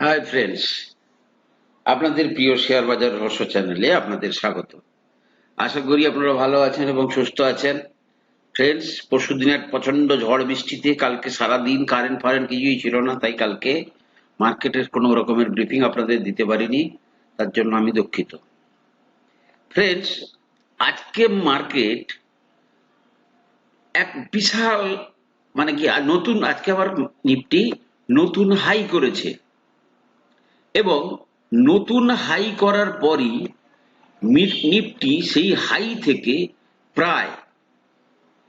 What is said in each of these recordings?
Hi friends আপনাদের প্রিয় share বাজার রহস্য চ্যানেলে আপনাদের স্বাগত। আশা করি আপনারা ভালো আছেন এবং সুস্থ আছেন। ফ্রেন্ডস পরশু দিনের প্রচণ্ড ঝড় বৃষ্টিতে কালকে সারা দিন কারেন্ট ফারেন্ট কিছুই ছিল না, তাই কালকে মার্কেটের কোনো রকমের ব্রিফিং আপনাদের দিতে পারিনি, তার জন্য আমি দুঃখিত। ফ্রেন্ডস আজকে মার্কেট এক বিশাল মানে কি নতুন, আজকে আবার নিফটি নতুন হাই করেছে। এবং নতুন হাই করার পরই নিফটি সেই হাই থেকে প্রায়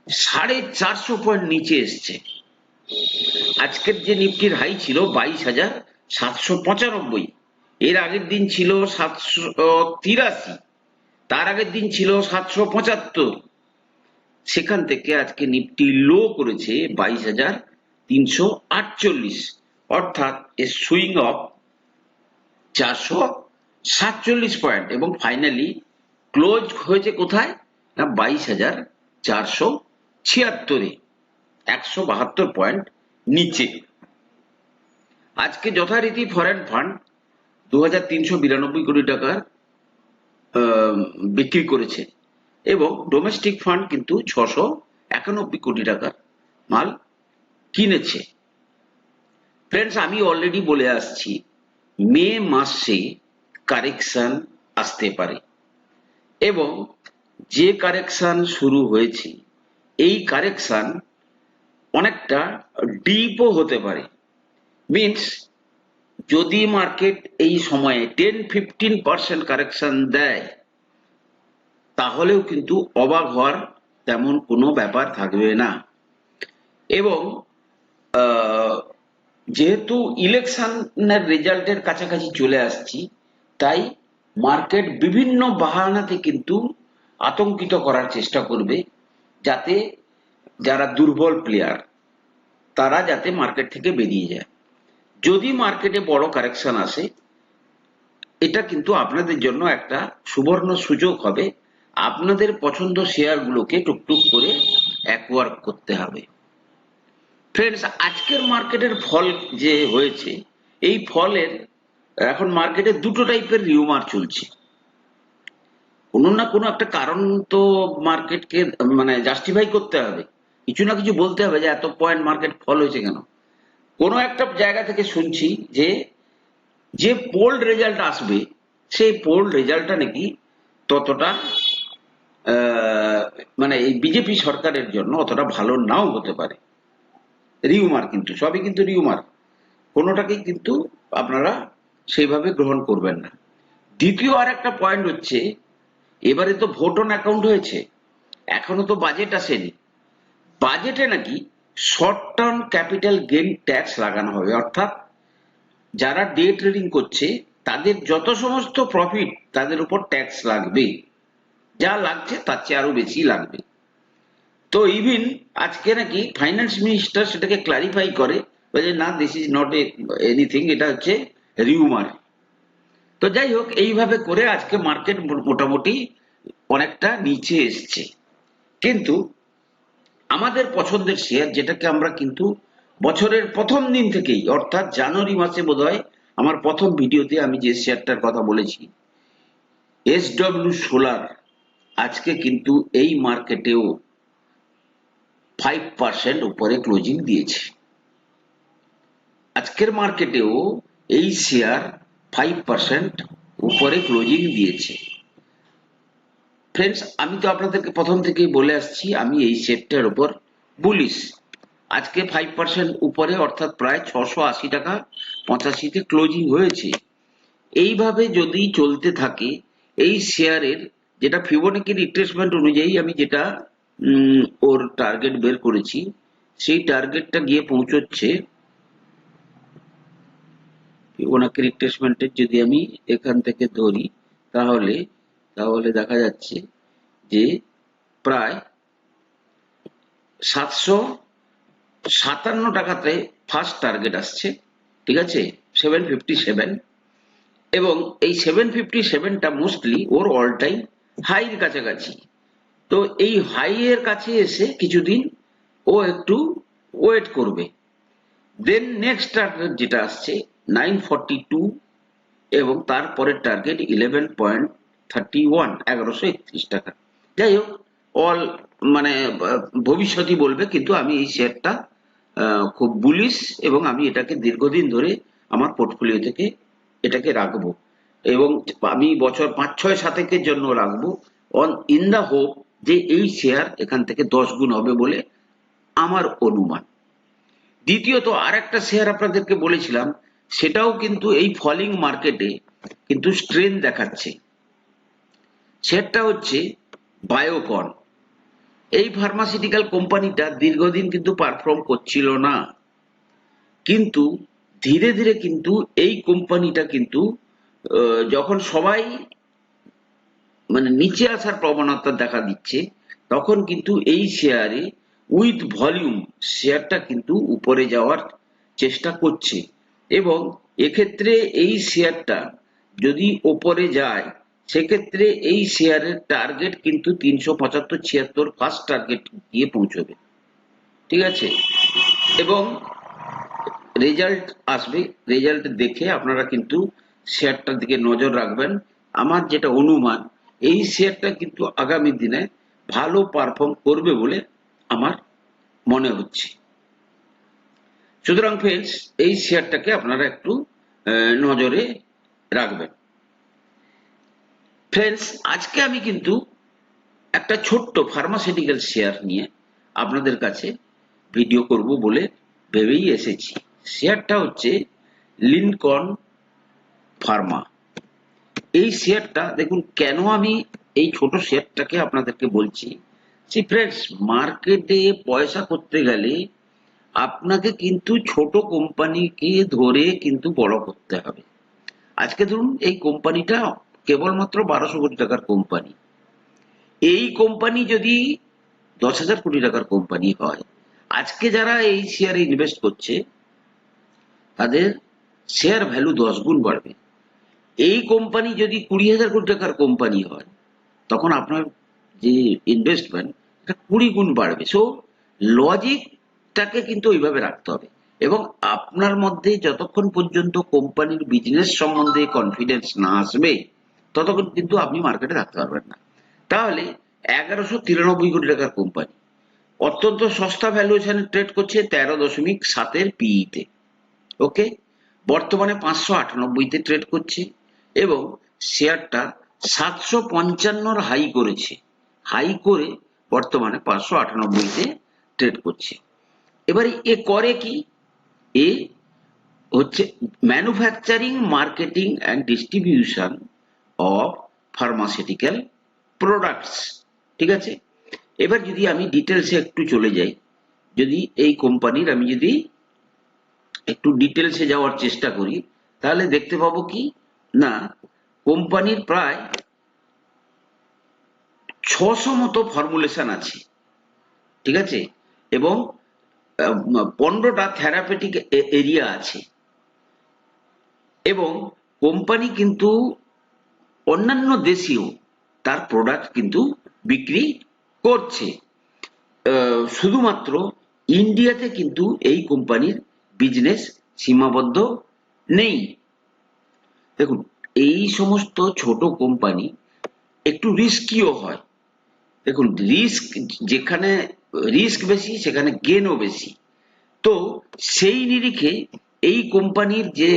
সাড়ে চারশো পয়েন্ট নিচে এসছে। আজকের যে নিফটির হাই ছিল বাইশ হাজার সাতশো পঁচানব্বই, এর আগের দিন ছিল সাতশো তিরাশি, তার আগের দিন ছিল সাতশো পঁচাত্তর। সেখান থেকে আজকে নিফটি লো করেছে বাইশ হাজার তিনশো আটচল্লিশ, অর্থাৎ এ সুইং অফ চারশো সাতচল্লিশ পয়েন্ট এবং ফাইনালি ক্লোজ হয়েছে কোথায়? না, বাইশ হাজার চারশো ছিয়াত্তরে, একশো বাহাত্তর পয়েন্ট নিচে। আজকে যথারীতি ফরেন ফান্ড দু হাজার তিনশো বিরানব্বই কোটি টাকার বিক্রি করেছে এবং ডোমেস্টিক ফান্ড কিন্তু ছশো একানব্বই কোটি টাকার মাল কিনেছে। ফ্রেন্ডস আমি অলরেডি বলে আসছি মে মাসে কারেকশন আসতে পারে। এবং যে কারেকশন শুরু হয়েছে, এই কারেকশন অনেকটা ডিপও হতে পারে। মিনস যদি মার্কেট এই সময়ে টেন ফিফটিন পার্সেন্ট কারেকশন দেয়, তাহলেও কিন্তু অবাক হওয়ার তেমন কোনো ব্যাপার থাকবে না। এবং যেহেতু ইলেকশনের রেজাল্টের কাছাকাছি চলে আসছি, তাই মার্কেট বিভিন্ন বাহানাতে কিন্তু আতঙ্কিত করার চেষ্টা করবে যাতে যারা দুর্বল প্লেয়ার তারা যাতে মার্কেট থেকে বেরিয়ে যায়। যদি মার্কেটে বড় কারেকশন আসে, এটা কিন্তু আপনাদের জন্য একটা সুবর্ণ সুযোগ হবে। আপনাদের পছন্দ শেয়ারগুলোকে টুকটুক করে অ্যাকোয়ার করতে হবে। ফ্রেন্ডস আজকের মার্কেটের ফল যে হয়েছে, এই ফলের, এখন মার্কেটে দুটো টাইপের রিউমার চলছে। কোনো না কোনো একটা কারণ তো মার্কেটকে মানে জাস্টিফাই করতে হবে। কিছু না কিছু বলতে হবে যে এত পয়েন্ট মার্কেট ফল হয়েছে কেন। কোনো একটা জায়গা থেকে শুনছি যে যে পোল্ড রেজাল্ট আসবে, সেই পোল্ড রেজাল্টটা নাকি ততটা মানে এই বিজেপি সরকারের জন্য অতটা ভালো নাও হতে পারে। রিউমার কিন্তু, সবই কিন্তু রিউমার। কোনোটাকেই কিন্তু আপনারা সেইভাবে গ্রহণ করবেন না। দ্বিতীয় আর একটা পয়েন্ট হচ্ছে, এবারে তো ভোট অন অ্যাকাউন্ট হয়েছে, এখনও তো বাজেট আসেনি। বাজেটে নাকি short term capital gain tax লাগানো হবে, অর্থাৎ যারা ডে ট্রেডিং করছে, তাদের যত সমস্ত প্রফিট তাদের উপর ট্যাক্স লাগবে। যা লাগছে তার চেয়ে আরও বেশি লাগবে। তো ইভিন আজকে নাকি ফাইন্যান্স মিনিস্টার সেটাকে ক্লারিফাই করে বলে, না দিস ইজ নট এনিথিং এটা হচ্ছে রিউমার তো যাই হোক, এইভাবে করে আজকে মার্কেট মোটামুটি অনেকটা নিচে এসছে। কিন্তু আমাদের পছন্দের শেয়ার যেটাকে আমরা কিন্তু বছরের প্রথম দিন থেকেই, অর্থাৎ জানুয়ারি মাসে বোধহয় আমার প্রথম ভিডিওতে আমি যে শেয়ারটার কথা বলেছি এস ডব্লিউ সোলার আজকে কিন্তু এই মার্কেটেও ফাইভ পার্সেন্ট উপরে ক্লোজিং দিয়েছে। আজকের মার্কেটেও এই শেয়ার ফাইভ পার্সেন্ট উপরে ক্লোজিং দিয়েছে। ফ্রেন্ডস আমি তো আপনাদেরকে প্রথম থেকেই বলে আসছি, আমি এই শেয়ারটার উপর বুলিশ আজকে ফাইভ পার্সেন্ট উপরে, অর্থাৎ প্রায় ছশো আশি টাকা পঁচাশিতে ক্লোজিং হয়েছে। এইভাবে যদি চলতে থাকে, এই শেয়ারের যেটা ফিবোনাকি রিট্রেসমেন্ট অনুযায়ী আমি যেটা ওর টার্গেট বের করেছি। সেই টার্গেটটা গিয়ে পৌঁছচ্ছে ফিবোনাকি রিট্রেসমেন্টের যদি আমি এখান থেকে ধরি, তাহলে তাহলে দেখা যাচ্ছে যে প্রায় সাতশো সাতান্ন টাকাতে ফার্স্ট টার্গেট আসছে, ঠিক আছে? সেভেন ফিফটি সেভেন এবং এই সেভেন ফিফটি সেভেনটা মোস্টলি ওর অল টাইম হাইয়ের কাছাকাছি। তো এই হাই এর কাছে এসে কিছুদিন ও একটু ওয়েট করবে। দেন নেক্সট টার্গেট যেটা আসছে নাইন ফর্টি টু এবং তারপরের target eleven point thirty one এগারোশো একত্রিশ টাকা। যাই হোক অল মানে ভবিষ্যতই বলবে, কিন্তু আমি এই শেয়ারটা খুব বুলিশ এবং আমি এটাকে দীর্ঘদিন ধরে আমার পোর্টফোলিও থেকে এটাকে রাখব। এবং আমি বছর পাঁচ ছয় সাতেকের জন্য রাখব। অন ইন দা হোপ যে এই শেয়ার এখান থেকে দশ গুণ হবে বলে আমার অনুমান। দ্বিতীয়ত আর একটা শেয়ার আপনাদেরকে বলেছিলাম, সেটাও কিন্তু এই ফলিং মার্কেটে কিন্তু স্ট্রেন দেখাচ্ছে। শেয়ারটা হচ্ছে বায়োকন এই ফার্মাসিউটিক্যাল কোম্পানিটা দীর্ঘদিন কিন্তু পারফর্ম করছিল না। কিন্তু ধীরে ধীরে কিন্তু এই কোম্পানিটা কিন্তু যখন সবাই মানে নিচে আসার প্রবণতা দেখা দিচ্ছে, তখন কিন্তু এই শেয়ারে উইথ ভলিউম শেয়ারটা কিন্তু উপরে যাওয়ার চেষ্টা করছে। এবং এক্ষেত্রে এই শেয়ারটা যদি ওপরে যায়, সেক্ষেত্রে এই শেয়ারের টার্গেট কিন্তু তিনশো পঁচাত্তর ছিয়াত্তর ফার্স্ট টার্গেট গিয়ে পৌঁছবে। ঠিক আছে? এবং রেজাল্ট আসবে। রেজাল্ট দেখে আপনারা কিন্তু শেয়ারটার দিকে নজর রাখবেন। আমার যেটা অনুমান এই শেয়ারটা কিন্তু আগামী দিনে ভালো পারফর্ম করবে বলে আমার মনে হচ্ছে। সুতরাং ফ্রেন্ডস এই শেয়ারটাকে আপনারা একটু নজরে রাখবেন। ফ্রেন্ডস আজকে আমি কিন্তু একটা ছোট্ট ফার্মাসিউটিক্যাল শেয়ার নিয়ে আপনাদের কাছে ভিডিও করব বলে ভেবেই এসেছি। শেয়ারটা হচ্ছে লিনকন ফার্মা এই শেয়ারটা, দেখুন, কেন আমি এই ছোট শেয়ারটাকে আপনাদেরকে বলছি? সি ফ্রেন্ডস মার্কেটে পয়সা করতে গেলে আপনাকে কিন্তু ছোট কোম্পানিকে ধরে কিন্তু বড় করতে হবে। আজকে ধরুন, এই কোম্পানিটা কেবলমাত্র বারোশো কোটি টাকার কোম্পানি। এই কোম্পানি যদি দশ হাজার কোটি টাকার কোম্পানি হয়, আজকে যারা এই শেয়ারে ইনভেস্ট করছে, তাদের শেয়ার ভ্যালু দশ গুণ বাড়বে। এই কোম্পানি যদি কুড়ি হাজার কোটি টাকার কোম্পানি হয়, তখন আপনার যে ইনভেস্টমেন্ট কুড়ি গুণ বাড়বে। সো লজিকটাকে কিন্তু ওইভাবে রাখতে হবে। এবং আপনার মধ্যে যতক্ষণ পর্যন্ত কোম্পানির বিজনেস সম্বন্ধে কনফিডেন্স না আসবে, ততক্ষণ কিন্তু আপনি মার্কেটে থাকতে পারবেন না। তাহলে এগারোশো তিরানব্বই কোটি টাকার কোম্পানি অত্যন্ত সস্তা ভ্যালুয়েশনে ট্রেড করছে তেরো দশমিক সাতের পিইতে ওকে বর্তমানে পাঁচশো আটানব্বইতে ট্রেড করছে। এবং শেয়ারটা সাতশো পঞ্চান্নর হাই করেছে। হাই করে বর্তমানে পাঁচশো আটানব্বইতে ট্রেড করছে। এবারে এ করে কি? এ হচ্ছে manufacturing marketing and distribution of pharmaceutical products ঠিক আছে? এবার যদি আমি ডিটেলসে একটু চলে যাই, যদি এই কোম্পানির আমি যদি একটু ডিটেলসে যাওয়ার চেষ্টা করি, তাহলে দেখতে পাবো কি? না, কোম্পানির প্রায় ছশো মতো ফর্মুলেশন আছে, ঠিক আছে? এবং পনেরোটা থেরাপেটিক এরিয়া আছে। এবং কোম্পানি কিন্তু অন্যান্য দেশেও তার প্রোডাক্ট কিন্তু বিক্রি করছে। শুধুমাত্র ইন্ডিয়াতে কিন্তু এই কোম্পানির বিজনেস সীমাবদ্ধ নেই। দেখুন, এই সমস্ত ছোট কোম্পানি একটু রিস্কিও হয়। দেখুন রিস্ক যেখানে রিস্ক বেশি, সেখানে গেনও বেশি। তো সেই নিরিখে এই কোম্পানির যে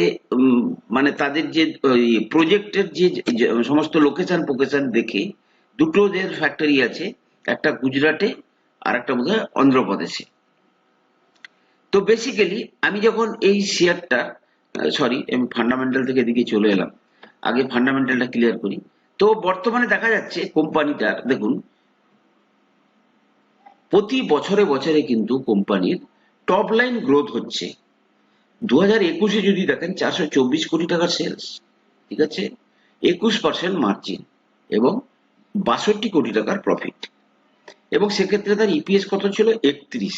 মানে তাদের যে প্রজেক্টের যে সমস্ত লোকেশন ফোকেশন দেখে দুটো যে ফ্যাক্টরি আছে, একটা গুজরাটে আর একটা বোধ হয় অন্ধ্রপ্রদেশে। তো বেসিক্যালি আমি যখন এই শেয়ারটা সরি আমি ফান্ডামেন্টাল থেকে এদিকে চলে এলাম। আগে ফান্ডামেন্টালটা ক্লিয়ার করি। তো বর্তমানে দেখা যাচ্ছে কোম্পানিটার দেখুন, প্রতি বছরে বছরে কিন্তু কোম্পানির টপ লাইন গ্রোথ হচ্ছে। দু হাজার একুশে যদি দেখেন, চারশো চব্বিশ কোটি টাকার সেলস ঠিক আছে? একুশ পার্সেন্ট মার্জিন এবং বাষট্টি কোটি টাকার প্রফিট এবং সেক্ষেত্রে তার ইপিএস কত ছিল? একত্রিশ।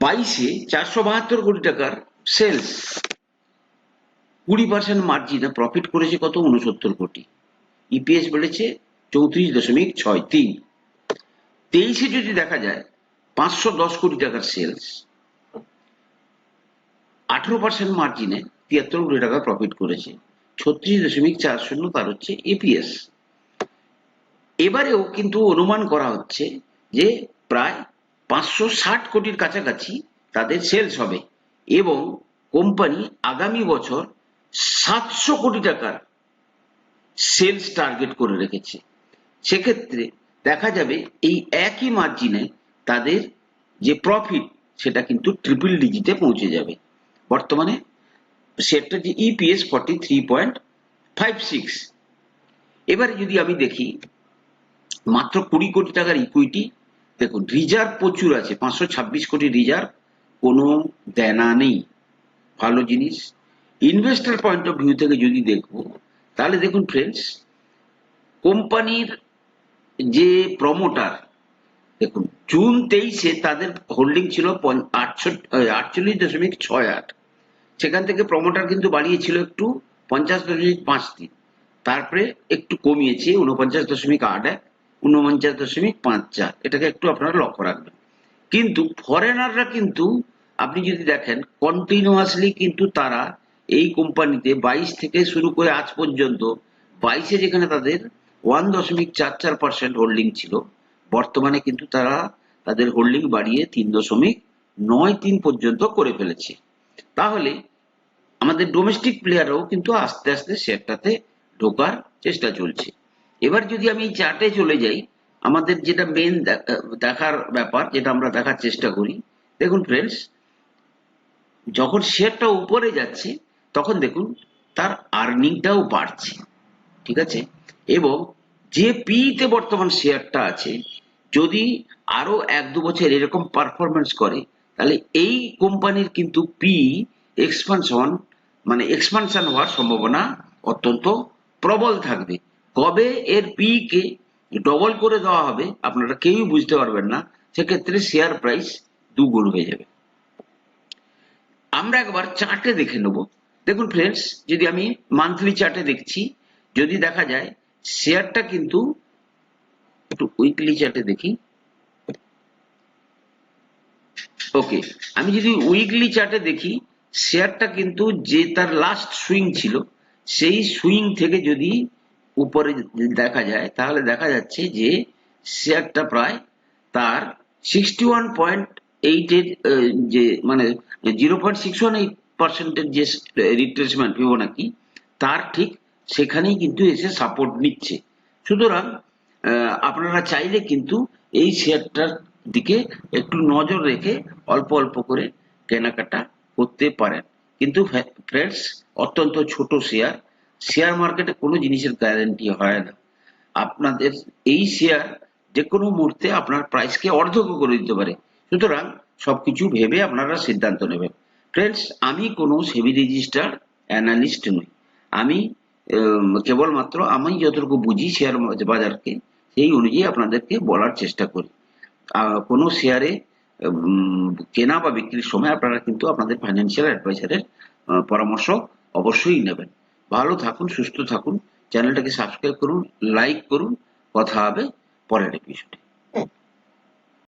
বাইশে চারশো বাহাত্তর কোটি টাকার সেলস কুড়ি পার্সেন্ট মার্জিনে প্রফিট করেছে কত? উনসত্তর কোটি। ইপিএস বেড়েছে চৌত্রিশ দশমিক ছয় তিন। তেইশে যদি দেখা যায়, পাঁচশো দশ কোটি টাকার সেলস আঠেরো পার্সেন্ট মার্জিনে তিয়াত্তর কোটি টাকা প্রফিট করেছে। ছত্রিশ দশমিক চার শূন্য তার হচ্ছে এপিএস এবারেও কিন্তু অনুমান করা হচ্ছে যে প্রায় পাঁচশো ষাট কোটির কাছাকাছি তাদের সেলস হবে। এবং কোম্পানি আগামী বছর সাতশো কোটি টাকার সেলস টার্গেট করে রেখেছে। সেক্ষেত্রে দেখা যাবে এই একই মার্জিনে তাদের যে প্রফিট সেটা কিন্তু ট্রিপল ডিজিটে পৌঁছে যাবে। বর্তমানে সেটা যে EPS forty three point five six এবারে যদি আমি দেখি, মাত্র কুড়ি কোটি টাকার ইকুইটি দেখুন রিজার্ভ প্রচুর আছে, পাঁচশো ছাব্বিশ কোটি রিজার্ভ কোনো দেনা নেই। ভালো জিনিস। ইনভেস্টার পয়েন্ট অফ ভিউ থেকে যদি দেখব, তাহলে দেখুন ফ্রেন্ডস কোম্পানির যে প্রমোটার দেখুন জুন তেইশে তাদের হোল্ডিং ছিল আটচল্লিশ দশমিক ছয় আট। সেখান থেকে প্রমোটার কিন্তু বাড়িয়েছিল একটু পঞ্চাশ দশমিক পাঁচ তিন। তারপরে একটু কমিয়েছে উনপঞ্চাশ দশমিক আট এক উনপঞ্চাশ দশমিক পাঁচ চার। এটাকে একটু আপনারা লক্ষ্য রাখবেন। কিন্তু ফরেনাররা কিন্তু আপনি যদি দেখেন কন্টিনিউয়াসলি কিন্তু তারা এই কোম্পানিতে বাইশ থেকে শুরু করে আজ পর্যন্ত, বাইশে যেখানে তাদের ওয়ান দশমিক চার চার পার্সেন্ট হোল্ডিং ছিল, বর্তমানে কিন্তু তারা তাদের হোল্ডিং বাড়িয়ে তিন দশমিক নয় তিন পর্যন্ত করে ফেলেছে। তাহলে আমাদের ডোমেস্টিক প্লেয়াররাও কিন্তু আস্তে আস্তে শেয়ারটাতে ঢোকার চেষ্টা চলছে। এবার যদি আমি চার্টে চলে যাই, আমাদের যেটা মেন দেখার ব্যাপার, যেটা আমরা দেখার চেষ্টা করি, দেখুন ফ্রেন্ডস যখন শেয়ারটা উপরে যাচ্ছে, তখন দেখুন তার আর্নিংটাও বাড়ছে, ঠিক আছে? এবং যে পিতে বর্তমান শেয়ারটা আছে, যদি আরও এক দু বছর এরকম পারফরমেন্স করে, তাহলে এই কোম্পানির কিন্তু পি এক্সপানশন মানে এক্সপানশন হওয়ার সম্ভাবনা অত্যন্ত প্রবল থাকবে। কবে এর পি কে ডবল করে দেওয়া হবে, আপনারা কেউই বুঝতে পারবেন না। সেক্ষেত্রে শেয়ার প্রাইস দুগুণ হয়ে যাবে। আমরা একবার চার্টে দেখে নেব। দেখুন ফ্রেন্ডস যদি আমি মান্থলি চার্টে দেখছি, যদি দেখা যায়, শেয়ারটা কিন্তু একটু উইকলি চার্টে দেখি। ওকে আমি যদি উইকলি চার্টে দেখি, শেয়ারটা কিন্তু যে তার লাস্ট সুইং ছিল, সেই সুইং থেকে যদি উপরে দেখা যায়, তাহলে দেখা যাচ্ছে যে শেয়ারটা প্রায় তার সিক্সটি ওয়ান পয়েন্ট এইটের যে মানে zero point six one eight পার্সেন্টের যে রিট্রেসমেন্ট ফিবোনাকি তার ঠিক সেখানেই কিন্তু এসে সাপোর্ট নিচ্ছে। সুতরাং আপনারা চাইলে কিন্তু এই শেয়ারটার দিকে একটু নজর রেখে অল্প অল্প করে কেনাকাটা করতে পারেন। কিন্তু ফ্রেন্ডস অত্যন্ত ছোট শেয়ার। শেয়ার মার্কেটে কোনো জিনিসের গ্যারেন্টি হয় না। আপনাদের এই শেয়ার যে কোনো মুহূর্তে আপনার প্রাইসকে অর্ধক করে দিতে পারে। সুতরাং সবকিছু ভেবে আপনারা সিদ্ধান্ত নেবেন। ফ্রেন্ডস আমি কোনো সেবি রেজিস্টার অ্যানালিস্ট নই। আমি কেবলমাত্র আমি যতটুকু বুঝি শেয়ার বাজারকে, সেই অনুযায়ী আপনাদেরকে বলার চেষ্টা করি। কোনো শেয়ারে কেনা বা বিক্রির সময় আপনারা কিন্তু আপনাদের ফাইন্যান্সিয়াল অ্যাডভাইসারের পরামর্শ অবশ্যই নেবেন। ভালো থাকুন, সুস্থ থাকুন, চ্যানেলটাকে সাবস্ক্রাইব করুন লাইক করুন। কথা হবে পরের এপিসোডে